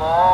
뭐.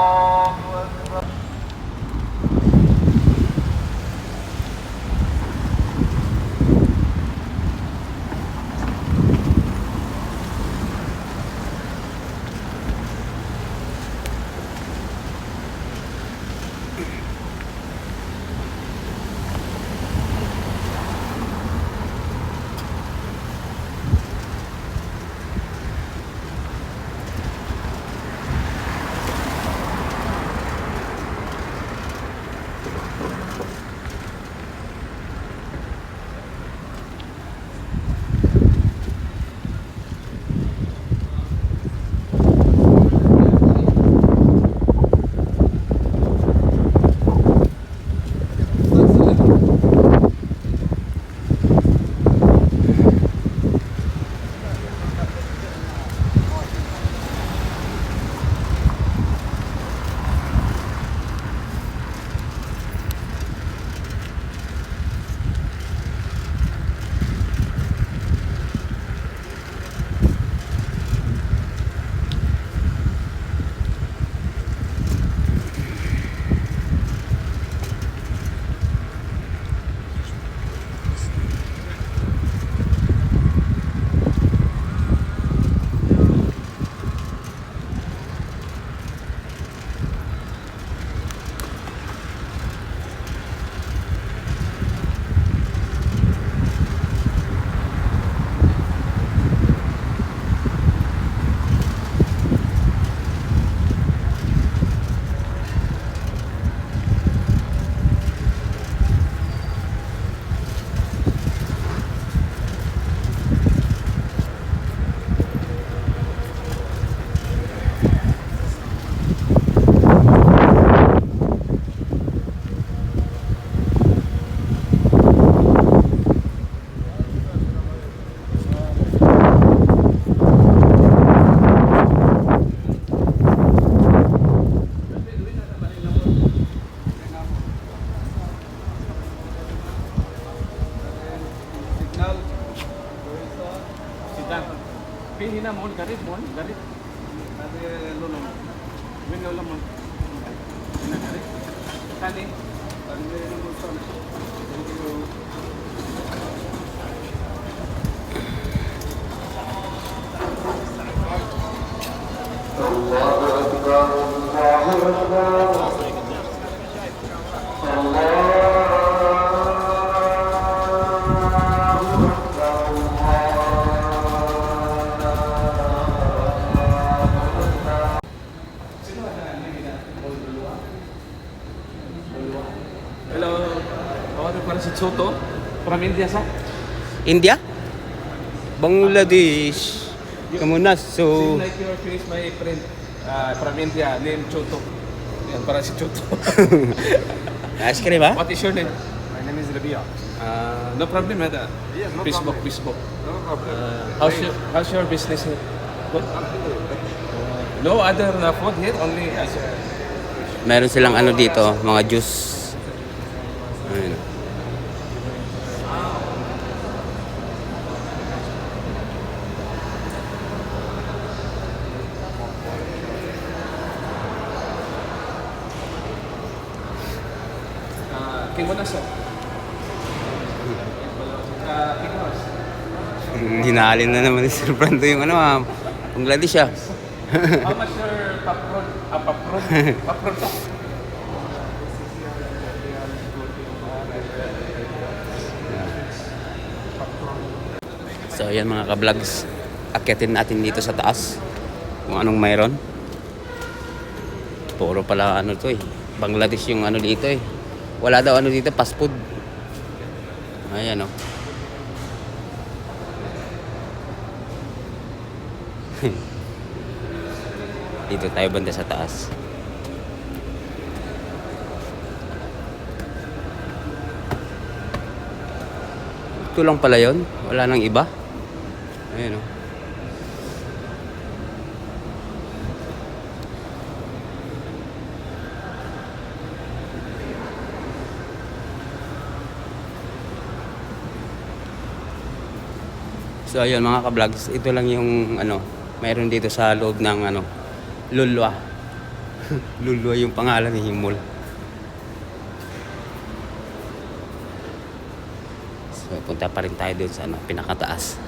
Pili na mo, garit mo, garit. Nanti lulong. Win lulong mo. Garit. Kani Soto. From India sa. India? Bangladesh. Kamunas. So, Seems like your face, my friend. Uh, from India, name Choto. Yan, para si Choto. ice cream ha? What is your name? My name is Rabia. Ah, No problem, Ada. Yes, no Facebook, problem. Facebook. No problem. Uh, how's your How's your business here? Good. Uh, no other uh, food here, only uh, ice. meron silang ano dito, mga juice. Ayun. Kimonas, sir. Uh, Kimonas. Hinalin na naman ni Sir Brando yung ano ah, Bangladesh ah. How much your popcorn? Ah, popcorn? popcorn pa. So yan mga ka-vlogs. Akyatin natin dito sa taas. Kung anong mayroon. Puro pala ano to eh. Bangladesh yung ano dito eh. Wala daw ano dito, fast food. Ayan oh. dito tayo banda sa taas. Ito lang pala yon Wala nang iba. Ayan oh. So ayun mga ka-vlogs, ito lang yung ano, mayroon dito sa loob ng ano, Lulwa. Luluwa yung pangalan ni Himol. So, punta pa rin tayo doon sa ano, pinakataas.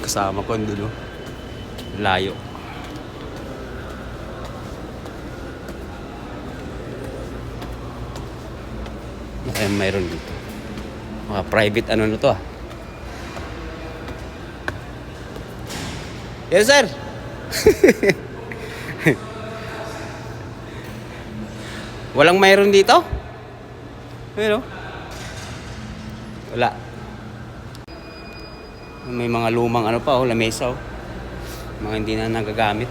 Kasama ko doon, oh. Layo. Ay, mayroon dito. Mga private ano na to ah. Yes, sir. Walang mayroon dito? Pero wala. May mga lumang ano pa oh, lamesa oh. Mga hindi na nagagamit.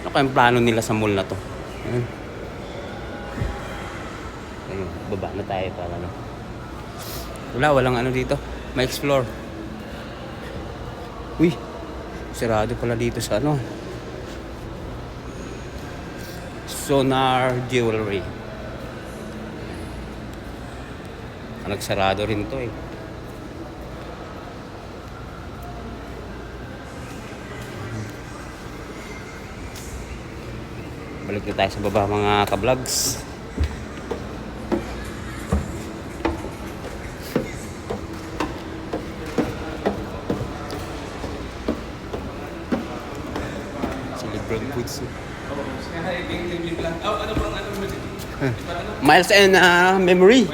Ano kayang plano nila sa mall na to? Ayun. Ayun, baba na tayo para ano. Wala, walang ano dito. Ma-explore. Uy, sarado pala dito sa ano. Sonar Jewelry. Nagsarado rin to eh. Balik na tayo sa baba mga ka-vlogs. Si Lebron Foods. Oh, ano? Miles and uh, memory.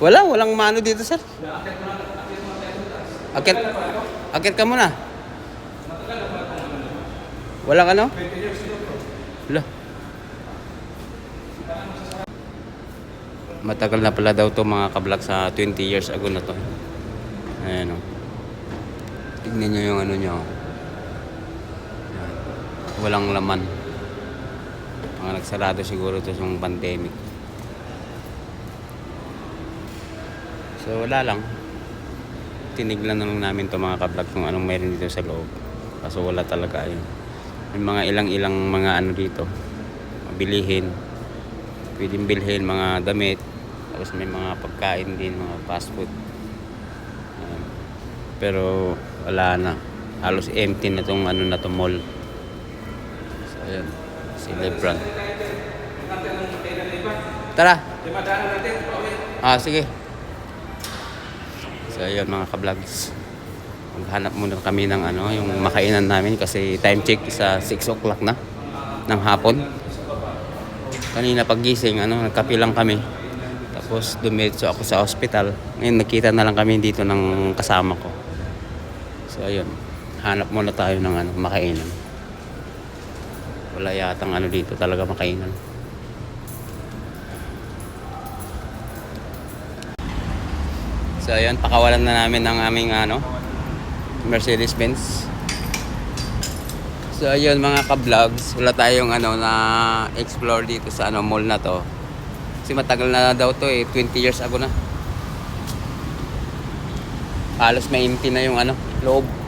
Wala, walang mano dito, sir. Akit, akit ka muna. Walang ano? Wala. Matagal na pala daw to mga kablog sa 20 years ago na to. Ayan o. Tignan nyo yung ano nyo. Walang laman. Mga nagsarado siguro to yung pandemic. So wala lang. Tinignan na lang namin to mga kablog kung anong meron dito sa loob. Kaso wala talaga yun. May mga ilang-ilang mga ano dito. Bilihin. Pwedeng bilhin mga damit. Tapos may mga pagkain din, mga fast food. Ayan. Pero wala na. Halos empty na tong ano na to mall. So ayan. Si Lebron. Tara. Ah, sige. So, ayun mga ka-vlogs. Maghanap muna kami ng ano, yung makainan namin kasi time check sa 6 o'clock na ng hapon. Kanina pagising, ano, nagkape lang kami. Tapos dumiretso ako sa hospital. Ngayon nakita na lang kami dito ng kasama ko. So ayun, hanap muna tayo ng ano, makainan. Wala yatang ano dito talaga makainan. So ayun, pakawalan na namin ang aming ano, Mercedes-Benz. So ayun mga ka-vlogs, wala tayong ano na explore dito sa ano mall na to. Kasi matagal na daw to eh, 20 years ago na. Halos may empty na yung ano, loob.